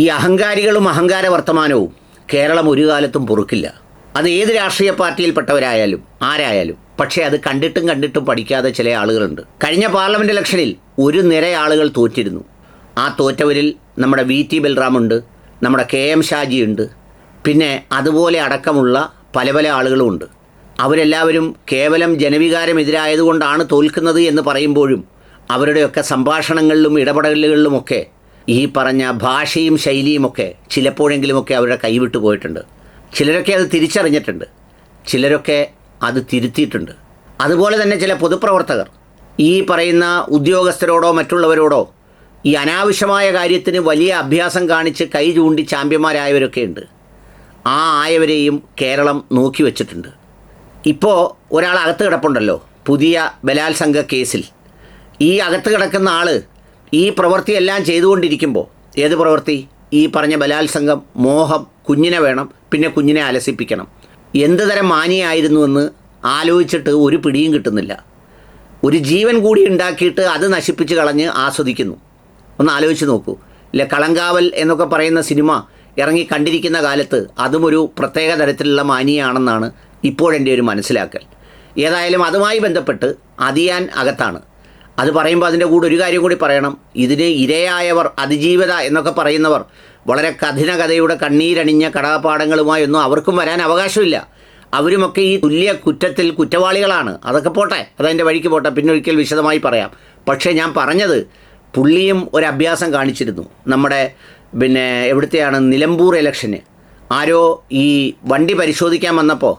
ഈ അഹങ്കാരികളും അഹങ്കാര വർത്തമാനവും കേരളം ഒരു കാലത്തും പൊറുക്കില്ല. അത് ഏത് രാഷ്ട്രീയ പാർട്ടിയിൽപ്പെട്ടവരായാലും ആരായാലും. പക്ഷേ അത് കണ്ടിട്ടും കണ്ടിട്ടും പഠിക്കാതെ ചില ആളുകളുണ്ട്. കഴിഞ്ഞ പാർലമെന്റ് ഇലക്ഷനിൽ ഒരു നിര ആളുകൾ തോറ്റിരുന്നു. ആ തോറ്റവരിൽ നമ്മുടെ വി ടി ബൽറാമുണ്ട് നമ്മുടെ കെ എം ഷാജിയുണ്ട് പിന്നെ അതുപോലെ അടക്കമുള്ള പല പല ആളുകളുമുണ്ട് അവരെല്ലാവരും കേവലം ജനവികാരം എതിരായതുകൊണ്ടാണ് തോൽക്കുന്നത് എന്ന് പറയുമ്പോഴും അവരുടെയൊക്കെ സംഭാഷണങ്ങളിലും ഇടപെടലുകളിലുമൊക്കെ ഈ പറഞ്ഞ ഭാഷയും ശൈലിയുമൊക്കെ ചിലപ്പോഴെങ്കിലുമൊക്കെ അവരുടെ കൈവിട്ടു പോയിട്ടുണ്ട്. ചിലരൊക്കെ അത് തിരിച്ചറിഞ്ഞിട്ടുണ്ട്. ചിലരൊക്കെ അത് തിരുത്തിയിട്ടുണ്ട്. അതുപോലെ തന്നെ ചില പൊതുപ്രവർത്തകർ ഈ പറയുന്ന ഉദ്യോഗസ്ഥരോടോ മറ്റുള്ളവരോടോ ഈ അനാവശ്യമായ കാര്യത്തിന് വലിയ അഭ്യാസം കാണിച്ച് കൈ ചൂണ്ടി ചാമ്പ്യന്മാരായവരൊക്കെ ഉണ്ട്. ആ ആയവരെയും കേരളം നോക്കി വച്ചിട്ടുണ്ട്. ഇപ്പോൾ ഒരാൾ അകത്ത് കിടപ്പുണ്ടല്ലോ പുതിയ ബലാത്സംഗ കേസിൽ. ഈ അകത്ത് കിടക്കുന്ന ആൾ ഈ പ്രവൃത്തിയെല്ലാം ചെയ്തുകൊണ്ടിരിക്കുമ്പോൾ ഏത് പ്രവൃത്തി? ഈ പറഞ്ഞ ബലാത്സംഗം മോഹം കുഞ്ഞിനെ വേണം പിന്നെ കുഞ്ഞിനെ അലസിപ്പിക്കണം. എന്ത് തരം മാനിയായിരുന്നുവെന്ന് ആലോചിച്ചിട്ട് ഒരു പിടിയും കിട്ടുന്നില്ല. ഒരു ജീവൻ കൂടി ഉണ്ടാക്കിയിട്ട് അത് നശിപ്പിച്ച് കളഞ്ഞ് ആസ്വദിക്കുന്നു. ഒന്ന് ആലോചിച്ച് നോക്കൂ. ഇല്ല കളങ്കാവൽ എന്നൊക്കെ പറയുന്ന സിനിമ ഇറങ്ങി കണ്ടിരിക്കുന്ന കാലത്ത് അതും ഒരു പ്രത്യേക തരത്തിലുള്ള മാനിയാണെന്നാണ് ഇപ്പോഴെന്റെ ഒരു മനസ്സിലാക്കൽ. ഏതായാലും അതുമായി ബന്ധപ്പെട്ട് അതിയാൻ അകത്താണ്. അത് പറയുമ്പോൾ അതിന്റെ കൂടെ ഒരു കാര്യം കൂടി പറയണം. ഇതിന് ഇരയായവർ അതിജീവിത എന്നൊക്കെ പറയുന്നവർ വളരെ കഠിന കഥയുടെ കണ്ണീരണിഞ്ഞ കടപാടങ്ങളുമായൊന്നും അവർക്കും വരാൻ അവകാശമില്ല. അവരുമൊക്കെ ഈ തുല്യ കുറ്റത്തിൽ കുറ്റവാളികളാണ്. അതൊക്കെ പോട്ടെ അതതിന്റെ വഴിക്ക് പോട്ടെ. പിന്നെ ഒരിക്കൽ വിശദമായി പറയാം. പക്ഷേ ഞാൻ പറഞ്ഞത് പുള്ളിയും ഒരു അഭ്യാസം കാണിച്ചിരുന്നു. നമ്മുടെ പിന്നെ എവിടുത്തെയാണ്? നിലമ്പൂർ ഇലക്ഷന്. ആരോ ഈ വണ്ടി പരിശോധിക്കാൻ വന്നപ്പോൾ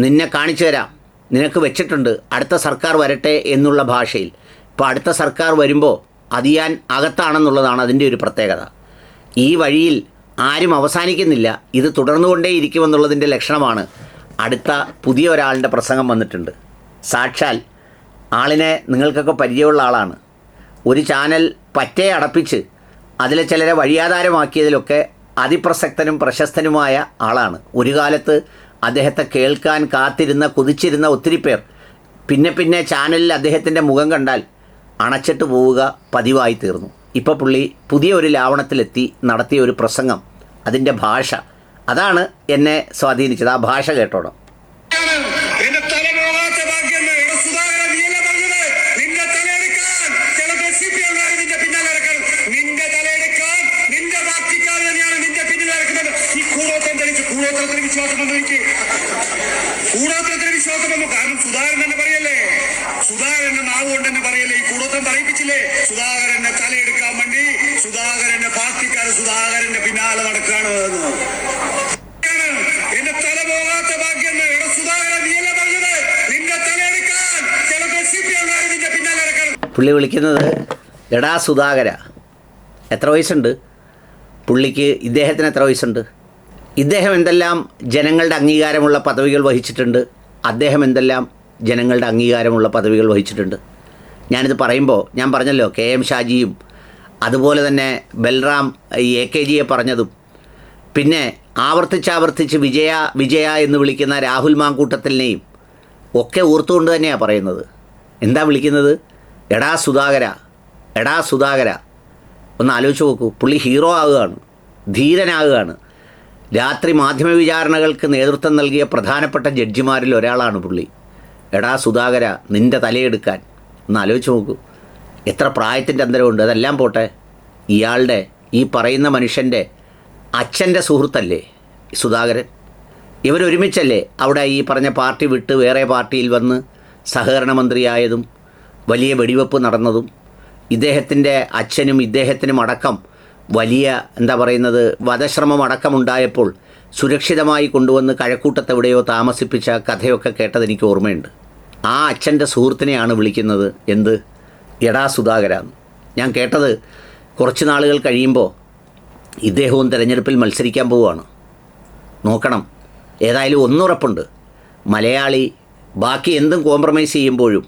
നിന്നെ കാണിച്ചു തരാം. നിനക്ക് വെച്ചിട്ടുണ്ട്. അടുത്ത സർക്കാർ വരട്ടെ എന്നുള്ള ഭാഷയിൽ. ഇപ്പോൾ അടുത്ത സർക്കാർ വരുമ്പോൾ അതിയാൻ അകത്താണെന്നുള്ളതാണ് അതിന്റെ ഒരു പ്രത്യേകത. ഈ വഴിയിൽ ആരും അവസാനിക്കുന്നില്ല. ഇത് തുടർന്നുകൊണ്ടേയിരിക്കുമെന്നുള്ളതിന്റെ ലക്ഷണമാണ് അടുത്ത പുതിയ ഒരാളിന്റെ പ്രസംഗം വന്നിട്ടുണ്ട്. സാക്ഷാൽ ആളിനെ നിങ്ങൾക്കൊക്കെ പരിചയമുള്ള ആളാണ്. ഒരു ചാനൽ പറ്റേ അടപ്പിച്ച് അതിലെ ചിലരെ വഴിയാധാരമാക്കിയതിലൊക്കെ അതിപ്രസക്തനും പ്രശസ്തനുമായ ആളാണ്. ഒരു കാലത്ത് അദ്ദേഹത്തെ കേൾക്കാൻ കാത്തിരുന്ന കൊതിച്ചിരുന്ന ഒത്തിരി പേർ. പിന്നെ പിന്നെ ചാനലിൽ അദ്ദേഹത്തിന്റെ മുഖം കണ്ടാൽ അണച്ചിട്ട് പോവുക പതിവായി തീർന്നു. ഇപ്പോൾ പുള്ളി പുതിയ ഒരു ലാവണത്തിലെത്തി നടത്തിയ ഒരു പ്രസംഗം അതിന്റെ ഭാഷ. അതാണ് എന്നെ സ്വാധീനിച്ചത്. ആ ഭാഷ കേട്ടോണം. കൂടാത്ര വിശ്വാസം എനിക്ക് കാരണം സുധാകരൻ തന്നെ പറയല്ലേ? സുധാകരന്റെ നാവ് കൊണ്ട് തന്നെ പറയല്ലേ? ഈ കൂടത്തം പറയിപ്പിച്ചില്ലേ? സുധാകരന്റെ തലയെടുക്കാൻ വേണ്ടി സുധാകരന്റെ പാർട്ടിക്കാർ സുധാകരന്റെ പിന്നാലെ നടക്കുകയാണ് എന്റെ തല പോകാത്ത ഭാഗ്യം സി പി പിന്നാലെ പുള്ളി വിളിക്കുന്നത് എടാ സുധാകര എത്ര വയസ്സുണ്ട്? പുള്ളിക്ക് ഇദ്ദേഹത്തിന് എത്ര വയസ്സുണ്ട്? ഇദ്ദേഹം എന്തെല്ലാം ജനങ്ങളുടെ അംഗീകാരമുള്ള പദവികൾ വഹിച്ചിട്ടുണ്ട്? അദ്ദേഹം എന്തെല്ലാം ജനങ്ങളുടെ അംഗീകാരമുള്ള പദവികൾ വഹിച്ചിട്ടുണ്ട്. ഞാനിത് പറയുമ്പോൾ ഞാൻ പറഞ്ഞല്ലോ കെ എം ഷാജിയും അതുപോലെ തന്നെ ബൽറാം ഈ എ കെ ജിയെ പറഞ്ഞതും. പിന്നെ ആവർത്തിച്ചാവർത്തിച്ച് വിജയ വിജയ എന്ന് വിളിക്കുന്ന രാഹുൽ മാങ്കൂട്ടത്തിലിനെയും ഒക്കെ ഓർത്തുകൊണ്ട് തന്നെയാണ് പറയുന്നത്. എന്താ വിളിക്കുന്നത്? എടാ സുധാകര എടാ സുധാകര. ഒന്ന് ആലോചിച്ച് നോക്കൂ പുള്ളി ഹീറോ ആകുകയാണ് ധീരനാകുകയാണ് രാത്രി മാധ്യമ വിചാരണകൾക്ക് നേതൃത്വം നൽകിയ പ്രധാനപ്പെട്ട ജഡ്ജിമാരിൽ ഒരാളാണ് പുള്ളി. എടാ സുധാകര നിന്റെ തലയെടുക്കാൻ. ഒന്ന് ആലോചിച്ച് നോക്കൂ. എത്ര പ്രായത്തിന്റെ അന്തരമുണ്ട് അതെല്ലാം പോട്ടെ. ഇയാളുടെ ഈ പറയുന്ന മനുഷ്യന്റെ അച്ഛന്റെ സുഹൃത്തല്ലേ സുധാകരൻ? ഇവരൊരുമിച്ചല്ലേ അവിടെ ഈ പറഞ്ഞ പാർട്ടി വിട്ട് വേറെ പാർട്ടിയിൽ വന്ന് സഹകരണ മന്ത്രിയായതും വലിയ വെടിവെപ്പ് നടന്നതും ഇദ്ദേഹത്തിന്റെ അച്ഛനും ഇദ്ദേഹത്തിനും അടക്കം വലിയ എന്താ പറയുന്നത് വധശ്രമം അടക്കമുണ്ടായപ്പോൾ സുരക്ഷിതമായി കൊണ്ടുവന്ന് കഴക്കൂട്ടത്തെവിടെയോ താമസിപ്പിച്ച കഥയൊക്കെ കേട്ടത് എനിക്ക് ഓർമ്മയുണ്ട്. ആ അച്ഛന്റെ സുഹൃത്തിനെയാണ് വിളിക്കുന്നത്. എന്ത്? എടാ സുധാകര ഞാൻ കേട്ടത് കുറച്ച് നാളുകൾ കഴിയുമ്പോൾ ഇദ്ദേഹവും തിരഞ്ഞെടുപ്പിൽ മത്സരിക്കാൻ പോവുകയാണ്. നോക്കണം ഏതായാലും ഒന്നുറപ്പുണ്ട്. മലയാളി ബാക്കി എന്തും കോംപ്രമൈസ് ചെയ്യുമ്പോഴും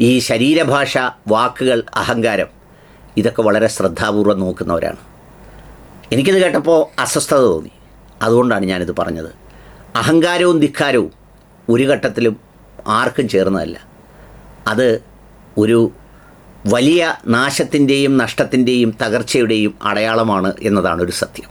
ഈ ശരീരഭാഷ വാക്കുകൾ അഹങ്കാരം ഇതൊക്കെ വളരെ ശ്രദ്ധാപൂർവം നോക്കുന്നവരാണ്. എനിക്കിത് കേട്ടപ്പോൾ അസ്വസ്ഥത തോന്നി. അതുകൊണ്ടാണ് ഞാനിത് പറഞ്ഞത്. അഹങ്കാരവും ധിക്കാരവും ഒരു ഘട്ടത്തിലും ആർക്കും ചേർന്നതല്ല. അത് ഒരു വലിയ നാശത്തിന്റെയും നഷ്ടത്തിന്റെയും തകർച്ചയുടെയും അടയാളമാണ് എന്നതാണ് ഒരു സത്യം.